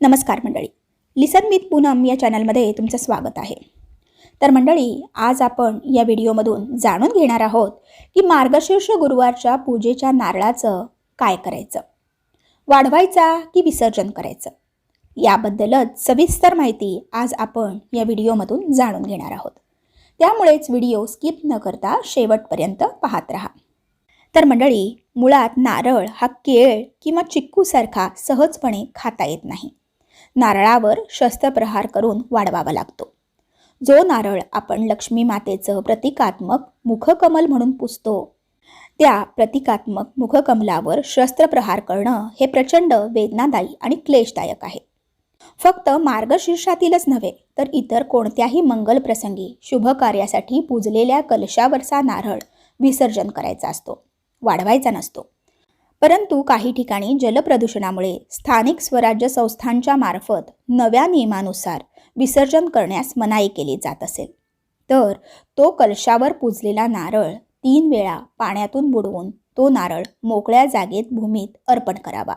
नमस्कार मंडळी. लिसन विथ पूनम या चॅनलमध्ये तुमचं स्वागत आहे. तर मंडळी आज आपण या व्हिडिओमधून जाणून घेणार आहोत की मार्गशीर्ष गुरुवारच्या पूजेच्या नारळाचं काय करायचं? वाढवायचा की विसर्जन करायचं? याबद्दलच सविस्तर माहिती आज आपण या व्हिडिओमधून जाणून घेणार आहोत. त्यामुळेच व्हिडिओ स्किप न करता शेवटपर्यंत पाहत राहा. तर मंडळी मुळात नारळ हा केळ किंवा चिक्कूसारखा सहजपणे खाता येत नाही. नारळावर शस्त्रप्रहार करून वाढवावा लागतो. जो नारळ आपण लक्ष्मी मातेचं प्रतिकात्मक मुखकमल म्हणून पुसतो त्या प्रतिकात्मक मुखकमलावर शस्त्रप्रहार करणं हे प्रचंड वेदनादायी आणि क्लेशदायक आहे. फक्त मार्गशीर्षातीलच नव्हे तर इतर कोणत्याही मंगल प्रसंगी शुभ कार्यासाठी पूजलेल्या कलशावरचा नारळ विसर्जन करायचा असतो वाढवायचा नसतो. परंतु काही ठिकाणी जलप्रदूषणामुळे स्थानिक स्वराज्य संस्थांच्या मार्फत नव्या नियमानुसार विसर्जन करण्यास मनाई केली जात असेल तर तो कलशावर पुजलेला नारळ तीन वेळा पाण्यातून बुडवून तो नारळ मोकळ्या जागेत भूमीत अर्पण करावा.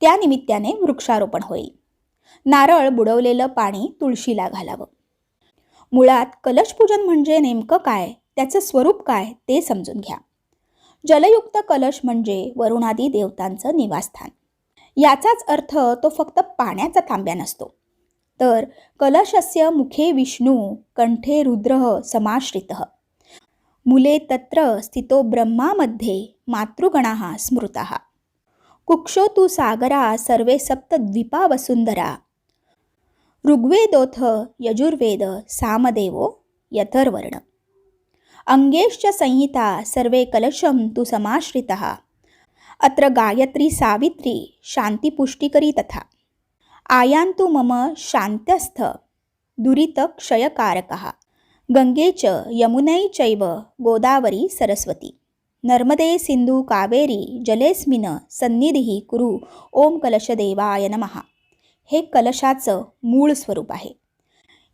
त्या निमित्ताने वृक्षारोपण होईल नारळ बुडवलेलं पाणी तुळशीला घालावं. मुळात कलशपूजन म्हणजे नेमकं काय? त्याचं स्वरूप काय? ते समजून घ्या. जलयुक्त कलश म्हणजे वरुणादी देवतांचं निवासस्थान. याचाच अर्थ तो फक्त पाण्याचा तांब्या नसतो. तर कलशस्य मुखे विष्णू कंठे रुद्र समाश्रित. मुले तत्र स्थितो ब्रह्मामध्ये मातृगणा स्मृता. कुक्षो तु सागरा सर्वे सप्तद्वीपा वसुंधरा. ऋग्वेदोथ यजुर्वेद सामदेवो यथर्वर्ण. अंगेश्च संहिता सर्वे कलशं तु समाश्रितः। अत्र गायत्री सावित्री शान्तिपुष्टिकरी तथा। आयान्तु मम शान्त्यस्थ दुरितक्षयकारकः। गङ्गे च यमुनै चैव गोदावरी सरस्वती। नर्मदे सिन्धु कावेरी जलेस्मिन सन्निधिः कुरु ओम कलशदेवाय नमः। हे कलशाचं मूळ स्वरूप आहे।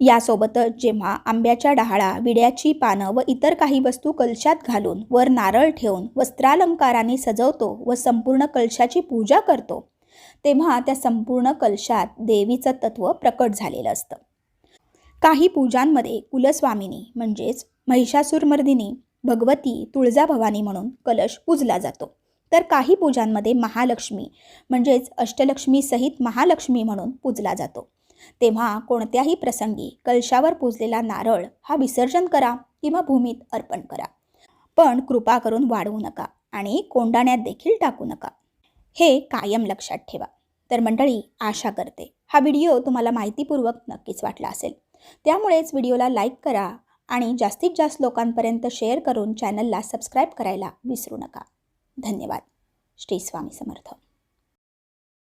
यासोबतच जेव्हा आंब्याच्या डहाळा विड्याची पानं व इतर काही वस्तू कलशात घालून वर नारळ ठेवून वस्त्रालंकाराने सजवतो व संपूर्ण कलशाची पूजा करतो तेव्हा त्या संपूर्ण कलशात देवीचं तत्व प्रकट झालेलं असतं. काही पूजांमध्ये कुलस्वामिनी म्हणजेच महिषासुरमर्दिनी भगवती तुळजाभवानी म्हणून कलश पूजला जातो. तर काही पूजांमध्ये महालक्ष्मी म्हणजेच अष्टलक्ष्मी सहित महालक्ष्मी म्हणून पूजला जातो. तेव्हा कोणत्याही प्रसंगी कलशावर पूजलेला नारळ हा विसर्जन करा किंवा भूमीत अर्पण करा. पण कृपा करून वाढवू नका आणि कोंडाण्यात देखील टाकू नका. हे कायम लक्षात ठेवा. तर मंडळी आशा करते हा व्हिडिओ तुम्हाला माहितीपूर्वक नक्कीच वाटला असेल. त्यामुळेच व्हिडिओला लाईक करा आणि जास्तीत जास्त लोकांपर्यंत शेअर करून चॅनलला सबस्क्राईब करायला विसरू नका. धन्यवाद. श्री स्वामी समर्थ.